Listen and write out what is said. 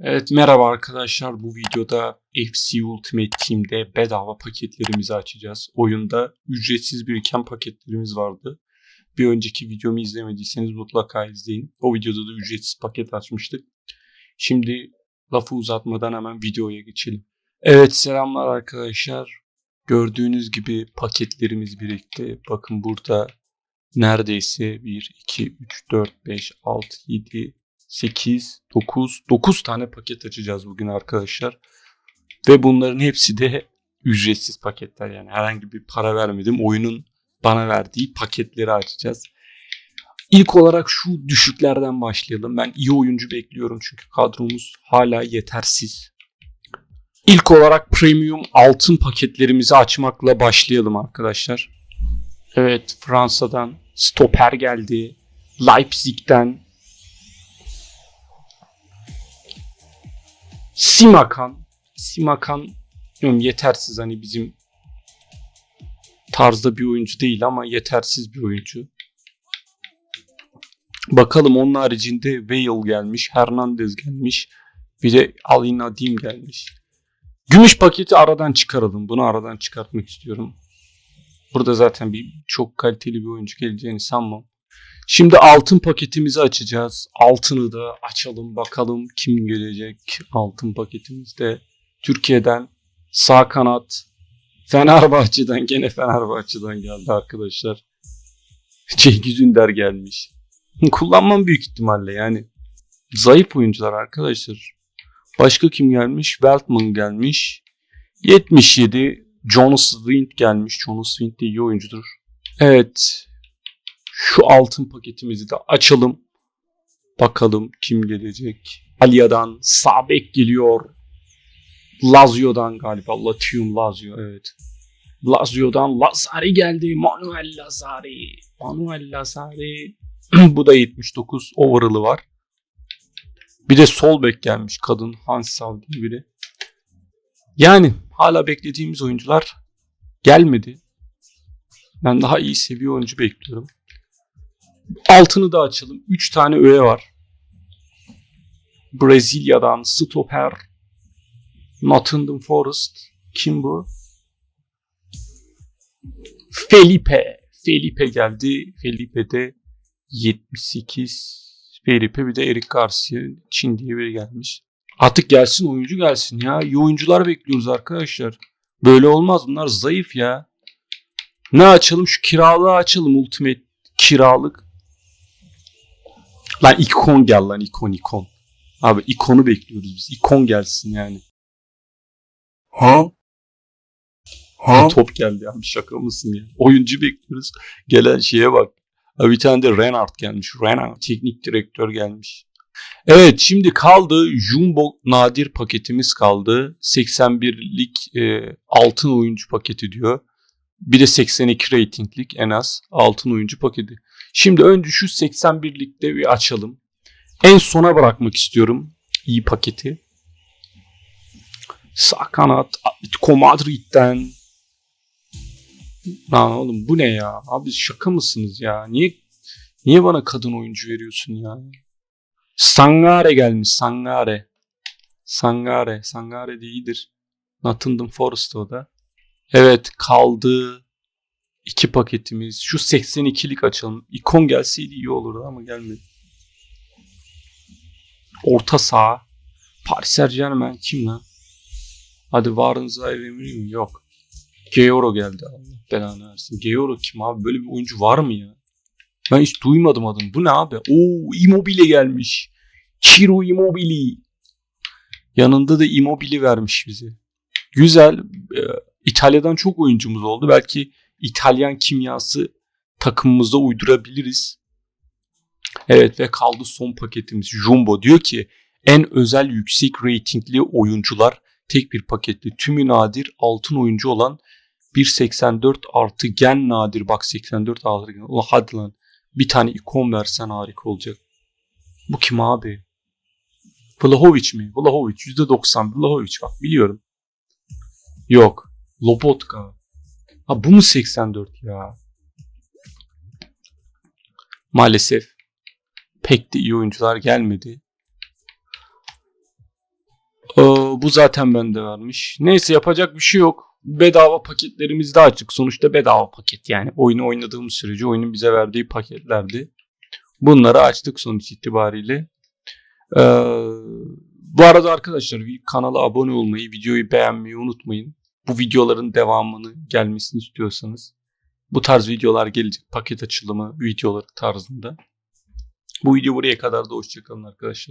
Evet merhaba arkadaşlar bu videoda FC Ultimate Team'de bedava paketlerimizi açacağız. Oyunda ücretsiz biriken paketlerimiz vardı. Bir önceki videomu izlemediyseniz mutlaka izleyin. O videoda da ücretsiz paket açmıştık. Şimdi lafı uzatmadan hemen videoya geçelim. Evet selamlar arkadaşlar. Gördüğünüz gibi paketlerimiz birikti. Bakın burada neredeyse 1, 2, 3, 4, 5, 6, 7, 8, 9, 9 tane paket açacağız bugün arkadaşlar. Ve bunların hepsi de ücretsiz paketler yani herhangi bir para vermedim. Oyunun bana verdiği paketleri açacağız. İlk olarak şu düşüklerden başlayalım. Ben iyi oyuncu bekliyorum çünkü kadromuz hala yetersiz. İlk olarak premium altın paketlerimizi açmakla başlayalım arkadaşlar. Evet Fransa'dan stoper geldi. Leipzig'ten Simakan. Simakan bilmiyorum, yetersiz hani bizim tarzda bir oyuncu değil ama yetersiz bir oyuncu. Bakalım onun haricinde Wale gelmiş, Hernandez gelmiş. Bir de Ali Nadim gelmiş. Gümüş paketi aradan çıkaralım. Bunu aradan çıkartmak istiyorum. Burada zaten bir çok kaliteli bir oyuncu geleceğini sanmam. Şimdi altın paketimizi açacağız. Altını da açalım bakalım kim gelecek altın paketimizde. Türkiye'den sağ kanat Fenerbahçe'den gene Fenerbahçe'den geldi arkadaşlar. Cengiz Ünder gelmiş. Kullanmam büyük ihtimalle yani. Zayıf oyuncular arkadaşlar. Başka kim gelmiş? Weltman gelmiş. 77 Jonas Wind gelmiş. Jonas Wind de iyi oyuncudur. Evet. Şu altın paketimizi de açalım. Bakalım kim gelecek. Alia'dan Sabek geliyor. Lazio'dan galiba. Latium Lazio evet. Lazio'dan Lazari geldi. Manuel Lazari. Manuel Lazari. Bu da 79 overall'ı var. Bir de sol bek gelmiş kadın Hansal diye biri. Yani hala beklediğimiz oyuncular gelmedi. Ben daha iyi seviye oyuncu bekliyorum. Altını da açalım. 3 tane öğe var. Brezilya'dan stoper Nottingham Forest. Kim bu? Felipe. Felipe geldi. Felipe de 78. Felipe bir de Eric Garcia. Çin diye biri gelmiş. Artık gelsin oyuncu gelsin ya. İyi oyuncular bekliyoruz arkadaşlar. Böyle olmaz. Bunlar zayıf ya. Ne açalım? Şu kiralığı açalım. Ultimate kiralık. Lan ikon gel lan ikon ikon. Abi ikonu bekliyoruz biz. İkon gelsin yani. Ha? Ha? Top geldi abi şaka mısın ya? Oyuncu bekliyoruz. Gelen şeye bak. Abi bir tane de Renard gelmiş. Renard teknik direktör gelmiş. Evet şimdi kaldı Jumbo nadir paketimiz kaldı. 81'lik e, altın oyuncu paketi diyor. Bir de 82 ratinglik en az altın oyuncu paketi. Şimdi önce şu 81'likte bir açalım. En sona bırakmak istiyorum iyi paketi. Sağ kanat Atletico Madrid'den. Lan oğlum bu ne ya? Abi şaka mısınız ya? Niye niye bana kadın oyuncu veriyorsun ya? Sangare gelmiş Sangare. Sangare. Sangare de iyidir. Nottingham Forest o da. Evet kaldı. İki paketimiz. Şu 82'lik açalım. İkon gelseydi iyi olurdu ama gelmedi. Orta saha. Paris Saint Germain kim lan? Hadi Warren Zaire mi? Yok. Georo geldi Allah belanı versin. Georo kim abi? Böyle bir oyuncu var mı ya? Ben hiç duymadım adını. Bu ne abi? Oo Immobile gelmiş. Ciro Immobile. Yanında da Immobile vermiş bize. Güzel. Ee, İtalya'dan çok oyuncumuz oldu. Belki İtalyan kimyası takımımıza uydurabiliriz. Evet ve kaldı son paketimiz. Jumbo diyor ki en özel yüksek reytingli oyuncular tek bir paketli. Tümü nadir altın oyuncu olan 1.84 artı gen nadir. Bak 84 artı gen. Ulan hadi lan. Bir tane ikon versen harika olacak. Bu kim abi? Vlahovic mi? Vlahovic. %90 Vlahovic bak biliyorum. Yok. Lobotka. Ha bu mu 84 ya? Maalesef pek de iyi oyuncular gelmedi. Ee, bu zaten bende vermiş. Neyse yapacak bir şey yok. Bedava paketlerimiz de açık. Sonuçta bedava paket yani. Oyunu oynadığımız sürece oyunun bize verdiği paketlerdi. Bunları açtık sonuç itibariyle. Ee, bu arada arkadaşlar kanala abone olmayı, videoyu beğenmeyi unutmayın. Bu videoların devamını gelmesini istiyorsanız bu tarz videolar gelecek. Paket açılımı videoları tarzında. Bu video buraya kadar da hoşçakalın arkadaşlar.